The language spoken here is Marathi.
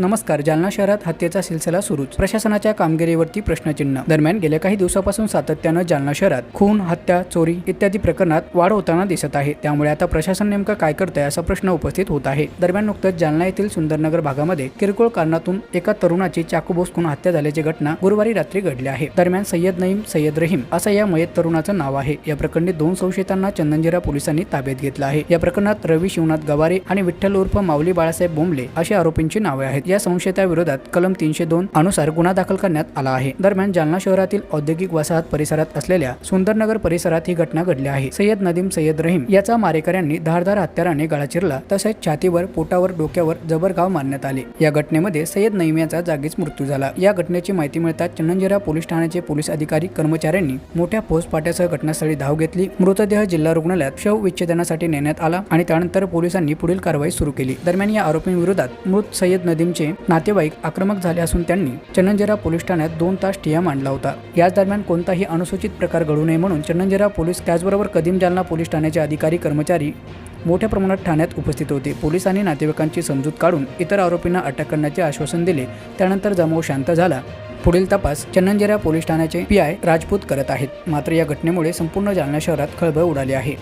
नमस्कार जालना शहरात हत्येचा सिलसिला सुरूच. प्रशासनाच्या कामगिरीवरती प्रश्नचिन्ह. दरम्यान गेल्या काही दिवसापासून सातत्यानं जालना शहरात खून हत्या चोरी इत्यादी प्रकरणात वाढ होताना दिसत आहे. त्यामुळे आता प्रशासन नेमकं काय करतंय असा प्रश्न उपस्थित होत आहे. दरम्यान नुकतंच जालना येथील सुंदरनगर भागामध्ये किरकोळ कारणातून एका तरुणाची चाकू बोसकून हत्या झाल्याची घटना गुरुवारी रात्री घडली आहे. दरम्यान सय्यद नईम सय्यद रहीम असं या मयत तरुणाचं नाव आहे. या प्रकरणी दोन संशयितांना चंदनजिरा पोलिसांनी ताब्यात घेतलं आहे. या प्रकरणात रवी शिवनाथ गवारे आणि विठ्ठल उर्फ माऊली बाळासाहेब बोंबले अशा आरोपींची नावे आहेत. या संशयिताविरोधात कलम तीनशे दोन अनुसार गुन्हा दाखल करण्यात आला आहे. दरम्यान जालना शहरातील औद्योगिक वसाहत परिसरात असलेल्या सुंदरनगर परिसरात ही घटना घडली आहे. सय्यद नदीम सय्यद रहीम याचा मारेकऱ्यांनी धारधार हत्याराने गळा चिरला तसेच छातीवर पोटावर डोक्यावर जबरगाव मारण्यात आले. या घटनेमध्ये सय्यद नईम याचा जागीच मृत्यू झाला. या घटनेची माहिती मिळताच चन्नंजिरा पोलीस ठाण्याचे पोलीस अधिकारी कर्मचाऱ्यांनी मोठ्या फौजपाट्यासह घटनास्थळी धाव घेतली. मृतदेह जिल्हा रुग्णालयात शव विच्छेदनासाठी नेण्यात आला आणि त्यानंतर पोलिसांनी पुढील कारवाई सुरू केली. दरम्यान या आरोपींविरोधात मृत सय्यद नदीम त्यांचे नातेवाईक आक्रमक झाले असून त्यांनी चन्नंजेरा पोलीस ठाण्यात दोन तास ठिया मांडला होता. याच दरम्यान कोणताही अनुसूचित प्रकार घडू नये म्हणून चन्नंजिरा पोलीस त्याचबरोबर कदीम जालना पोलीस ठाण्याचे अधिकारी कर्मचारी मोठ्या प्रमाणात ठाण्यात उपस्थित होते. पोलिसांनी नातेवाईकांची समजूत काढून इतर आरोपींना अटक करण्याचे आश्वासन दिले. त्यानंतर जमाव शांत झाला. पुढील तपास चन्नंजिरा पोलीस ठाण्याचे पी आय राजपूत करत आहेत. मात्र या घटनेमुळे संपूर्ण जालना शहरात खळबळ उडाली आहे.